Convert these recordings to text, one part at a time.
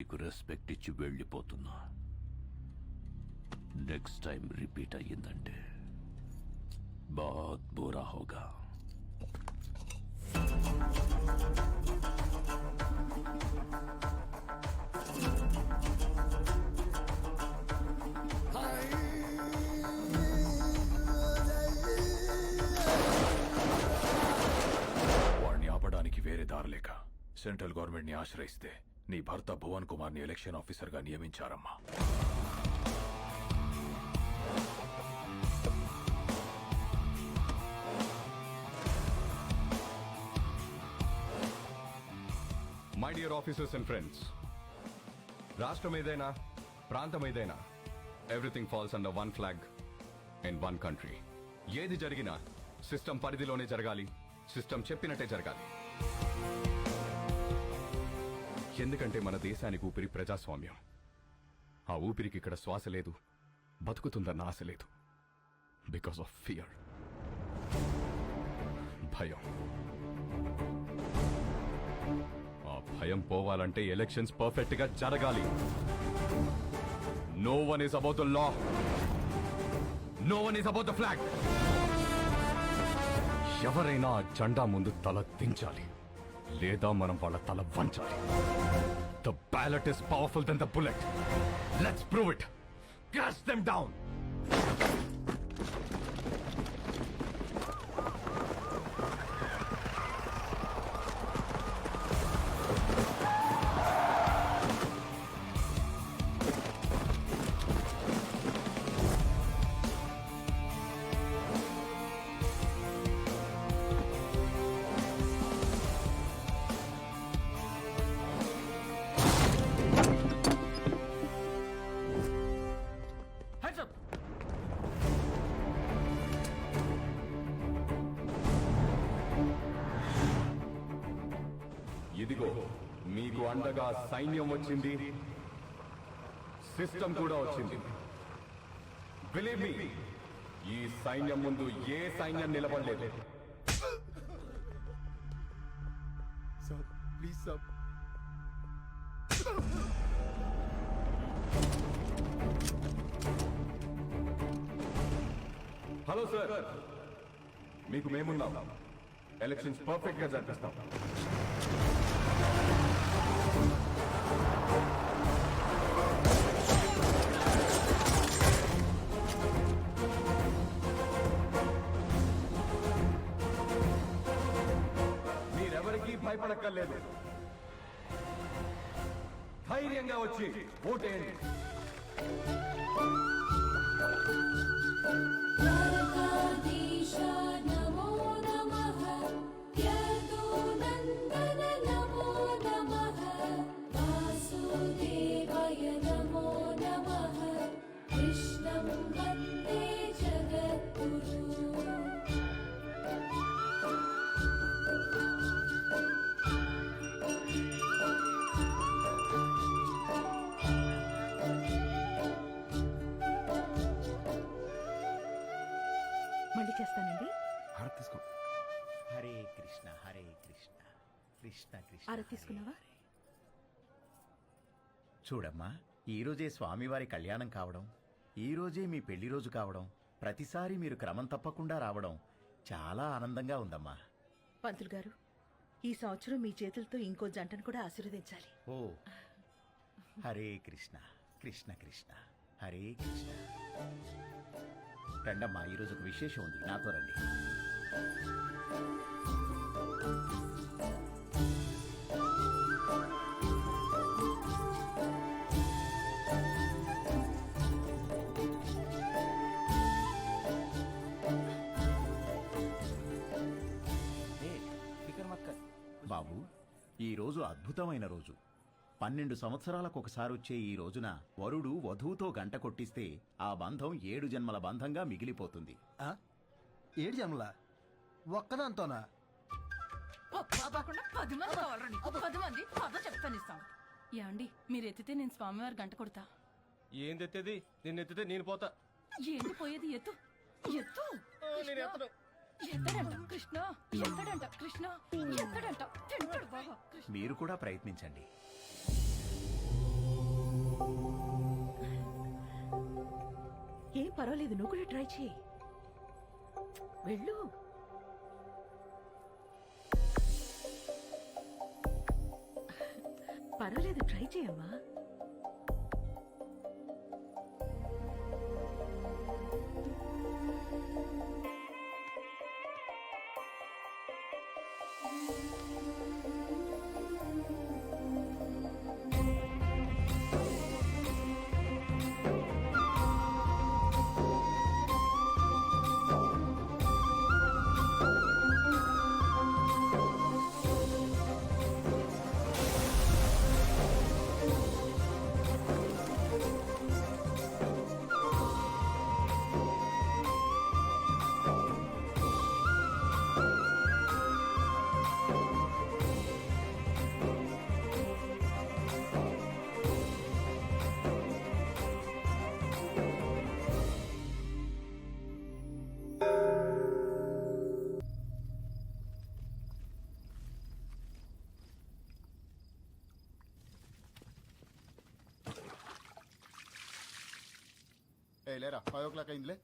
నీకు రెస్పెక్ట్ ఇచ్చి వెళ్ళిపోతున్నా. నెక్స్ట్ టైం రిపీట్ అయ్యిందంటే బాత్ బోరా హోగా. వాడిని ఆపడానికి వేరే దారి లేక సెంట్రల్ గవర్నమెంట్ని ఆశ్రయిస్తే నీ భర్త భువన్ కుమార్ని ఎలక్షన్ ఆఫీసర్గా నియమించారమ్మా. My dear officers and friends రాష్ట్రం ఏదైనా ప్రాంతం ఏదైనా everything falls under one flag in one country ఏది జరిగినా సిస్టమ్ పరిధిలోనే జరగాలి సిస్టమ్ చెప్పినట్టే జరగాలి. ఎందుకంటే మన దేశానికి ఊపిరి ప్రజాస్వామ్యం. ఆ ఊపిరికి ఇక్కడ శ్వాస లేదు బతుకుతుందన్న ఆశ లేదు. బికాస్ ఆఫ్ ఫియర్ భయం. ఆ భయం పోవాలంటే ఎలక్షన్స్ పర్ఫెక్ట్గా జరగాలి. No one is about the law no one is about the flag ఎవరైనా జెండా ముందు తల దించాలి. లేదా మనం వాళ్ళ తల వంచాలి. The ballot is powerful then the bullet let's prove it crash them down అండగా సైన్యం వచ్చింది. సిస్టమ్ కూడా వచ్చింది. బిలీవ్ మీ ఈ సైన్యం ముందు ఏ సైన్యం నిలబడలేదు. Sir please sir hello sir మీకు మేమున్నాం. ఎలక్షన్స్ పర్ఫెక్ట్గా జరిపిస్తాం. భయపడక్కర్లేదు. ధైర్యంగా వచ్చి ఓటేయండి. Radha Kadisha ఆరా తీసుకున్నావా. చూడమ్మా ఈ రోజే స్వామివారి కళ్యాణం కావడం ఈ రోజే మీ పెళ్ళి రోజు కావడం ప్రతిసారి మీరు క్రమం తప్పకుండా రావడం చాలా ఆనందంగా ఉందమ్మా. పంతులు గారు ఈ సంవత్సరం మీ చేతులతో ఇంకో జంటను కూడా ఆశీర్వదించాలి. ఓ హరే కృష్ణ కృష్ణ కృష్ణ హరే కృష్ణ. రండమ్మా ఈరోజు ఒక విశేషం ఉంది నాతో రండి. బాబు ఈ రోజు అద్భుతమైన రోజు. పన్నెండు సంవత్సరాలకు ఒకసారి వచ్చే ఈ రోజున వరుడు వధువుతో గంట కొట్టిస్తే ఆ బంధం ఏడు జన్మల బంధంగా మిగిలిపోతుంది. ఆ? ఏడు జన్మల? ఒక్కదాంతోనా? ఒక్క కాకుండా పది మంది కావాలండి పది మంది? పదో చెప్తాను ఇస్తాం. మీరు ఎత్తితే నేను స్వామివారి గంట కొడతా. ఏంది ఎత్తేది నిన్ను ఎత్తితే నేను పోతా. ఏంది పోయేది? ఎత్తు. ఎత్తు. నేను ఎత్తను. ఎత్తడంట. కృష్ణ. ఎత్తడంట. కృష్ణ. ఎత్తడంట. తింటాడు మీరు కూడా ప్రయత్నించండి. ఏం పర్వాలేదు నువ్వు కూడా ట్రై చేయి. వెళ్ళు. పర్వాలేదు ట్రై చేయమ్మా. లేరా ఫైవ్ ఓ క్లాక్ అయిందిలే.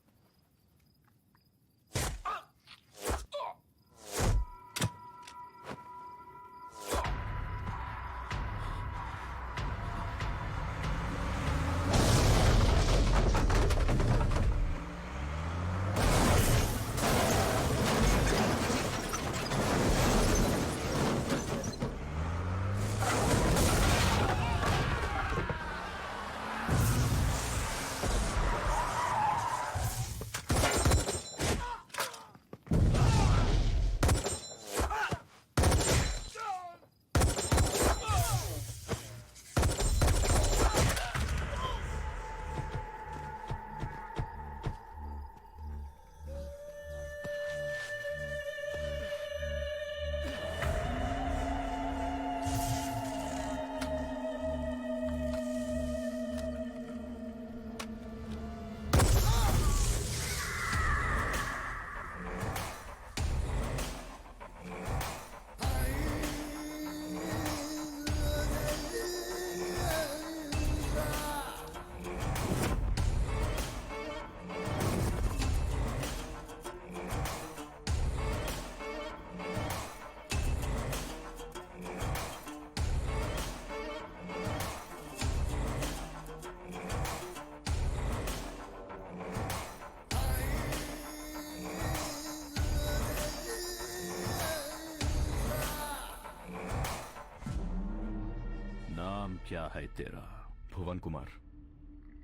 क्या है तेरा भुवन कुमार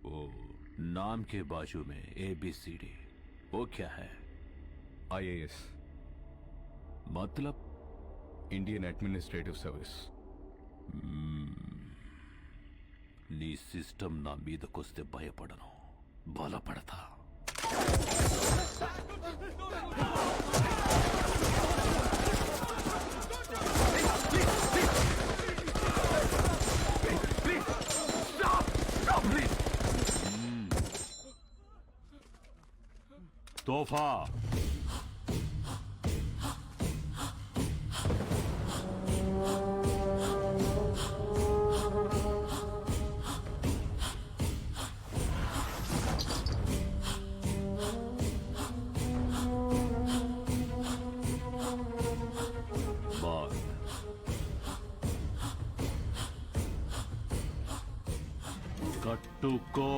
ओ नाम के बाजू में ए बी सी डी वो क्या है ఐఏఎస్ मतलब ఇండియన్ అడ్మినిస్ట్రేటివ్ సర్వీస్ నీ సిస్టమ్ నా మీదకొస్తే భయపడను బలపడతా తోఫా బాగ్ కట్టుకో